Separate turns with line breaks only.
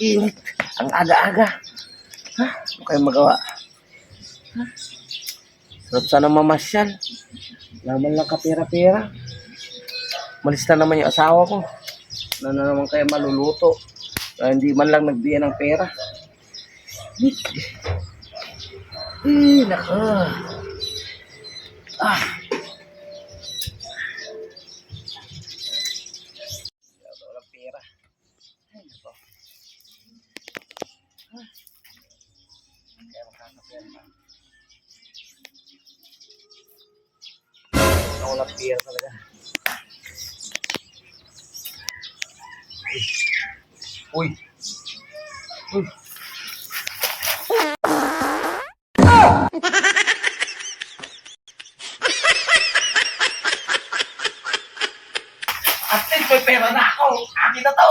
is Ang aga-aga. Ha? Ano kayo magawa? Ha? Sarap sana mamasyal. Naman lang kapera-pera. Malis na naman yung asawa ko. Na na naman kaya maluluto. Kaya hindi man lang nagbiya ng pera. Eh, nako. Ah. Ah. Ako walang pera talaga. Uy. Uy. May pera na ako. Akin na to.